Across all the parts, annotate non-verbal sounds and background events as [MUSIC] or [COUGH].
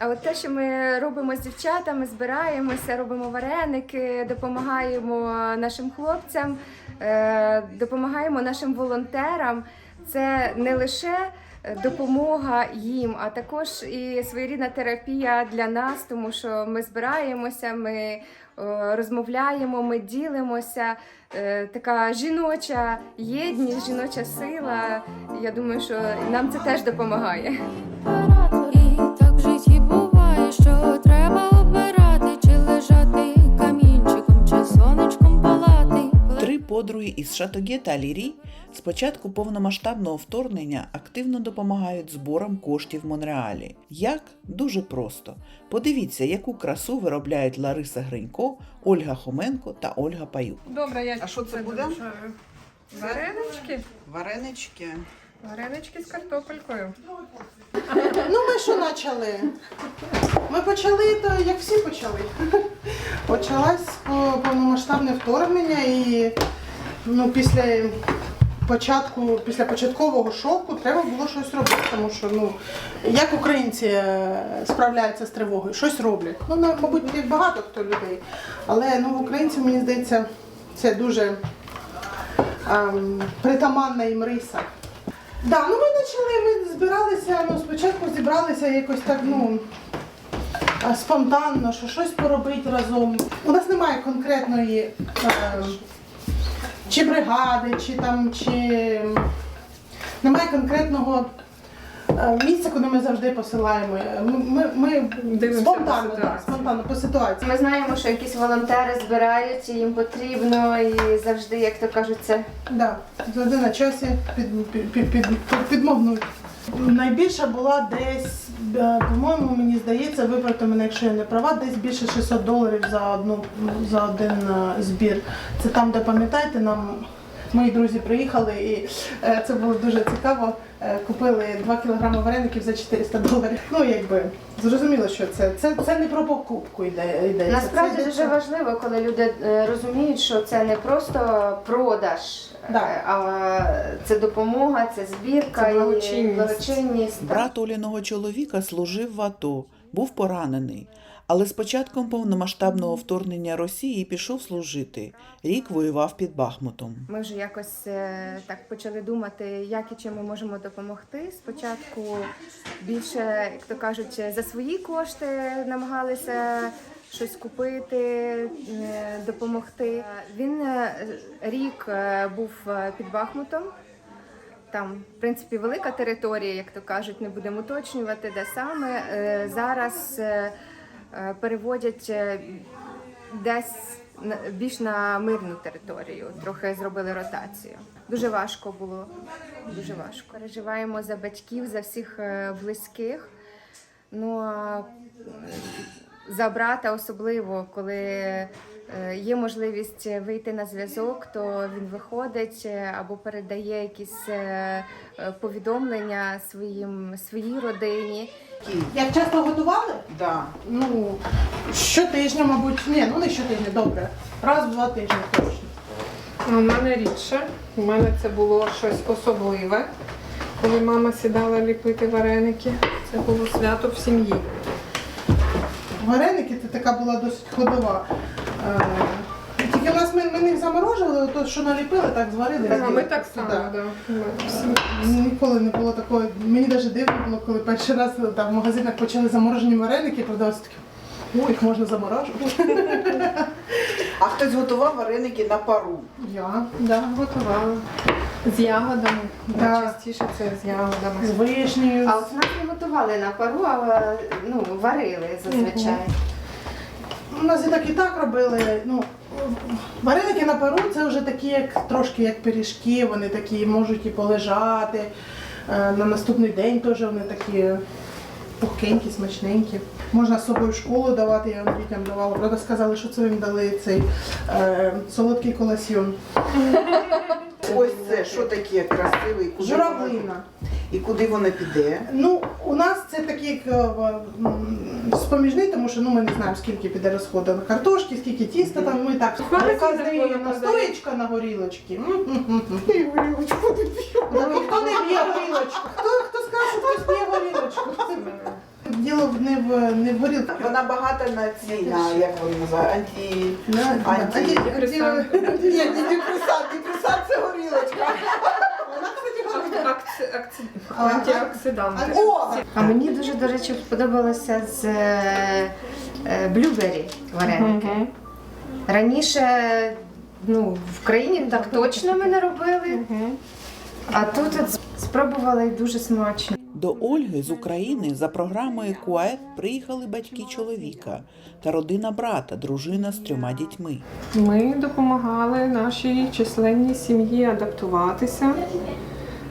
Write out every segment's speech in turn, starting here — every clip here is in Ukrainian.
А от те, що ми робимо з дівчатами, збираємося, робимо вареники, допомагаємо нашим хлопцям, е, допомагаємо нашим волонтерам. Це не лише допомога їм, а також і своєрідна терапія для нас, тому що ми збираємося, ми е, розмовляємо, ми ділимося. Е, Така жіноча єдність, жіноча сила. Я думаю, що нам це теж допомагає. Подруги із Шатоге та Лірі з початку повномасштабного вторгнення активно допомагають зборам коштів в Монреалі. Як? Дуже просто. Подивіться, яку красу виробляють Лариса Гринько, Ольга Хоменко та Ольга Паюк. Добре, я А що це буде? Варенички. Варенички. Варенички з картопелькою. Ну, ми що почали? Ми почали, то як всі почали. Почалось повномасштабне вторгнення і ну, після початку, після початкового шоку треба було щось робити, тому що ну, як українці е, справляються з тривогою, щось роблять. Ну, мабуть, багато хто людей. Але ну, українців, мені здається, це дуже ем, притаманна їм риса. Да, ну ми почали, ми збиралися, ну спочатку зібралися якось так, ну а, спонтанно, що щось поробити разом. У нас немає конкретної е, чи бригади, чи там, чи немає конкретного е, місця, куди ми завжди посилаємо. Ми, ми, ми Дивимося спонтанно, по ситуації. спонтанно по ситуації. Ми знаємо, що якісь волонтери збираються, їм потрібно і завжди, як то кажуть, це Да, завжди на часі під, під, під, під, під, підмогнути. Найбільша була десь, е, по-моєму, мені здається, виправте мене, якщо я не права, десь більше 600 доларів за одну за один е, збір. Це там, де пам'ятаєте, нам мої друзі приїхали, і е, це було дуже цікаво. Е, Купили 2 кілограми вареників за 400 доларів. Ну, якби зрозуміло, що це. Це, це не про покупку йде. йдеться. насправді Це дуже йдеться- важливо, коли люди е, розуміють, що це не просто продаж, Да. а це допомога, це збірка Це і благочинність. благочинність. Брат Оліного чоловіка служив в АТО, був поранений. Але з початком повномасштабного вторгнення Росії пішов служити. Рік воював під Бахмутом. Ми вже якось е, так почали думати, як і чим ми можемо допомогти. Спочатку більше, як то кажуть, за свої кошти намагалися щось купити, е, допомогти. Він е, рік був під Бахмутом. Там, в принципі, велика територія, як то кажуть, не будемо уточнювати, де саме. Зараз переводять е, десь більш на мирну територію. Трохи зробили ротацію. Дуже важко було. Дуже важко. Переживаємо за батьків, за всіх е, близьких. Ну а е, за брата особливо, коли е, є можливість вийти на зв'язок, то він виходить е, або передає якісь е, е, повідомлення своїм своїй родині. Як часто готували? Да. Ну, щотижня, мабуть, ні, ну не щотижня, добре. Раз в два тижні точно. У мене рідше. У мене це було щось особливе. Коли мама сідала ліпити вареники, це було свято в сім'ї. Вареники це така була досить ходова. Е, Тільки нас ми, ми їх заморожували, то що наліпили, так зварили. А ми так само, Да. да. Ми. Ніколи не було такого. Мені навіть дивно було, коли перший раз там, в магазинах почали заморожені вареники продавати. Такі, О, їх можна заморожувати. А хтось готував вареники на пару. Я. Да, готувала. З ягодами. Да. Найчастіше це з З ягодами. вишнею. А от нас не готували на пару, а ну, варили зазвичай. У нас і так і так робили. Ну, вареники на пару це вже такі, як трошки як пиріжки, вони такі можуть і полежати. Е, На наступний день теж вони такі пухкенькі, смачненькі. Можна з собою в школу давати, я вам дітям давала. Правда, сказали, що це їм дали цей е, солодкий коласьйон. Ось це що таке красиве і куди Журавлина. І куди воно піде. Ну, у нас це такий е, споміжний, тому що ну, ми не знаємо, скільки піде розходу на картошки, скільки тіста там. Ми так, надають. настоєчка на горілочки. Ну, Ніхто не п'є горілочку. Хто, хто сказав, що хтось п'є горілочку? Діло не в не в горілці. Вона багата на ці, на, як вони називають, анті... На- Анті- анті- Антидепресант. Ні, не депресант, депресант це горілочка. Вона, кстати, горілка. Акци- акци- А, Антиоксиданти. О! А мені дуже, до речі, сподобалося з е, е, блюбері вареники. Раніше ну, в країні так точно ми не робили, а тут от спробували і дуже смачно. До Ольги з України за програмою КУАЕП приїхали батьки чоловіка та родина брата, дружина з трьома дітьми. Ми допомагали нашій численній сім'ї адаптуватися.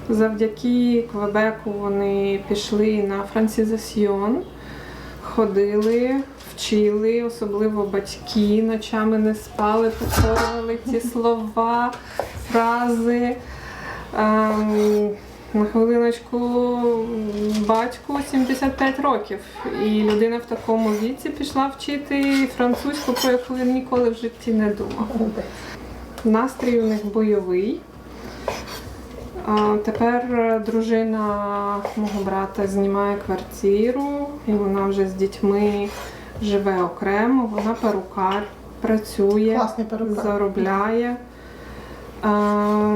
Завдяки Квебеку вони пішли на францизасьйон, ходили, вчили, особливо батьки ночами не спали, повторювали ці [LAUGHS] слова, фрази. Ем, на хвилиночку батьку 75 років, і людина в такому віці пішла вчити французьку, про яку він ніколи в житті не думав. Настрій у них бойовий. Тепер е, дружина мого брата знімає квартиру, і вона вже з дітьми живе окремо. Вона перукар, працює, перукар. заробляє.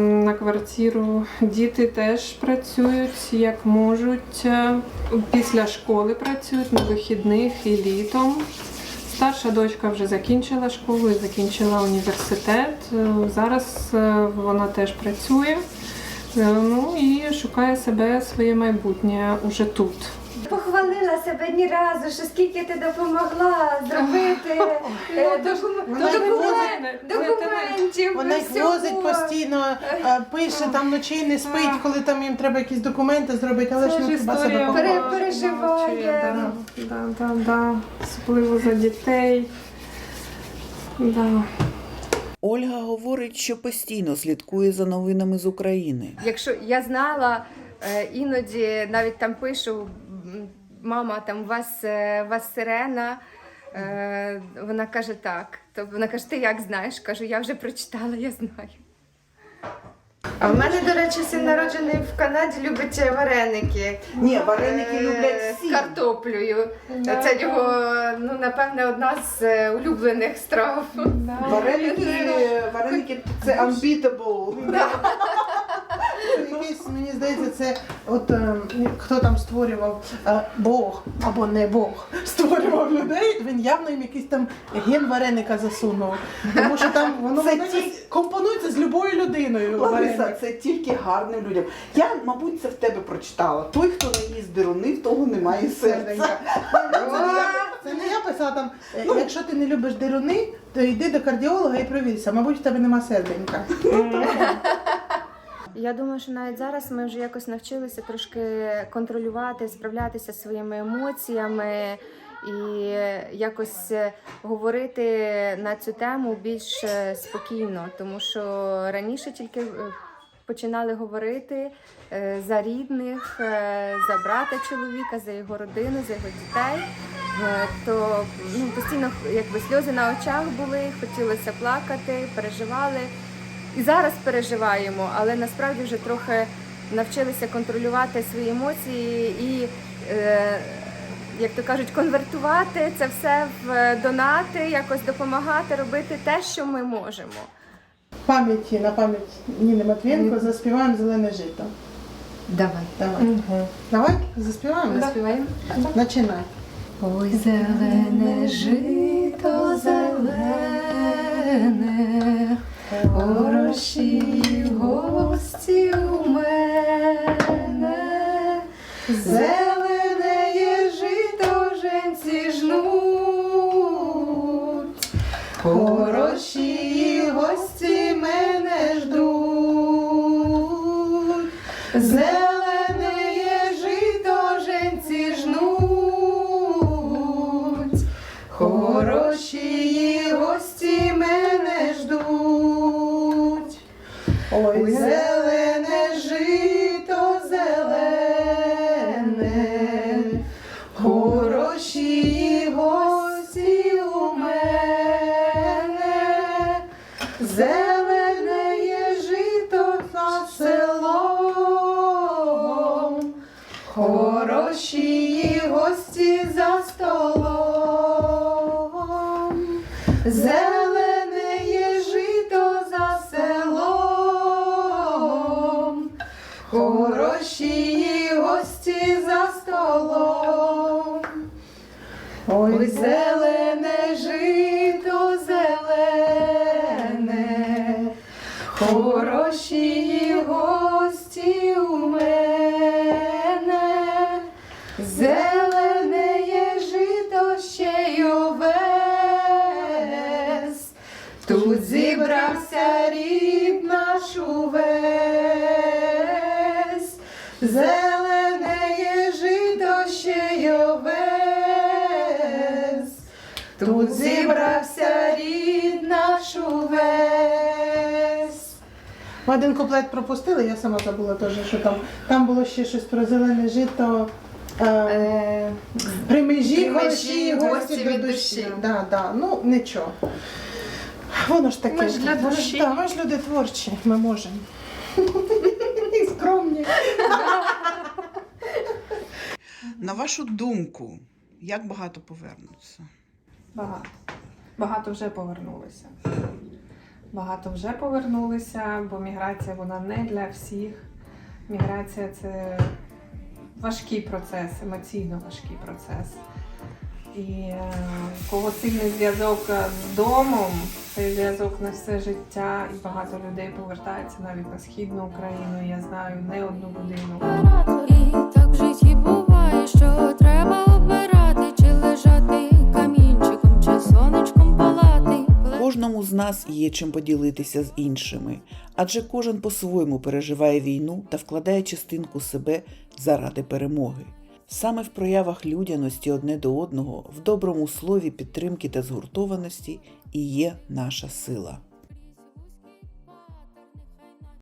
На квартиру діти теж працюють як можуть. Е, Після школи працюють на вихідних і літом. Старша дочка вже закінчила школу і закінчила університет. Е, Зараз вона теж працює. Е, Ну і шукає себе своє майбутнє уже тут. Похвалила себе ні разу, що скільки ти допомогла зробити е, докум- Вона їх документ- документів. Вона їх всього. возить постійно, е, пише там вночі не спить, коли там їм треба якісь документи зробити, але ж Це ну себе історія Пере- переживає. мовчує, Да, да, да, да. Особливо за дітей. Да. Ольга говорить, що постійно слідкує за новинами з України. Якщо я знала, е, іноді навіть там пишу, мама, там у вас, е, у вас сирена. Е, Вона каже так. То вона каже, ти як знаєш? Кажу, я вже прочитала, я знаю. А в мене, до речі, син народжений в Канаді любить вареники. Ні, вареники Е, люблять з всі. картоплею. Да. Це його, ну, напевне, одна з е, улюблених страв. Вареники, [LAUGHS] вареники це unbeatable. Якийсь, мені здається, це от е, хто там створював е, Бог або не Бог створював людей. Він явно їм якийсь там ген вареника засунув. Тому що там воно Це воно ті- якось компонується з любою людиною. Лариса, вареник. це тільки гарним людям. Я, мабуть, це в тебе прочитала. Той, хто не їсть деруни, в того немає серця. Це не я писала там, е, якщо ти не любиш деруни, то йди до кардіолога і провірся. Мабуть, в тебе нема серденька. Я думаю, що навіть зараз ми вже якось навчилися трошки контролювати, справлятися своїми емоціями і якось говорити на цю тему більш е, спокійно, тому що раніше тільки е, починали говорити е, за рідних, за брата чоловіка, за його родину, за його дітей. То ну, постійно якби сльози на очах були, хотілося плакати, переживали. І зараз переживаємо, але насправді вже трохи навчилися контролювати свої емоції і, е, як то кажуть, конвертувати це все в донати, якось допомагати робити те, що ми можемо. Пам'яті на пам'ять Ніни Матвієнко заспіваємо зелене жито. Давай. Давай. Давай, заспіваємо? Заспіваємо. Починай. Ой, зелене жито, зелене, хороші хороші гості столом, зелене є жито за селом, хороші гості за столом. Ой, зелене жито зелене, хороші увесь, зелене є жито ще й овес, тут зібрався рід наш увесь. Один куплет пропустили, я сама забула теж, що там. Там було ще щось про зелене жито. Е, Е, при межі при межі гості до від душі. душі. Да, да. Ну, нічого. Воно ж таке. Ми ж для Ми душі. Да, ми ж люди творчі, ми можемо. [LAUGHS] І скромні. На вашу думку, як багато повернуться? Багато. Багато вже повернулися. Багато вже повернулися, бо міграція вона не для всіх. Міграція це важкий процес, емоційно важкий процес. І е, у кого сильний зв'язок е, з домом, цей зв'язок на все життя, і багато людей повертається навіть на східну Україну. Я знаю не одну людину. І так в житті буває, що треба обирати, чи лежати камінчиком, чи сонечком палати. Кожному з нас є чим поділитися з іншими, адже кожен по-своєму переживає війну та вкладає частинку себе заради перемоги. Саме в проявах людяності одне до одного, в доброму слові підтримки та згуртованості і є наша сила.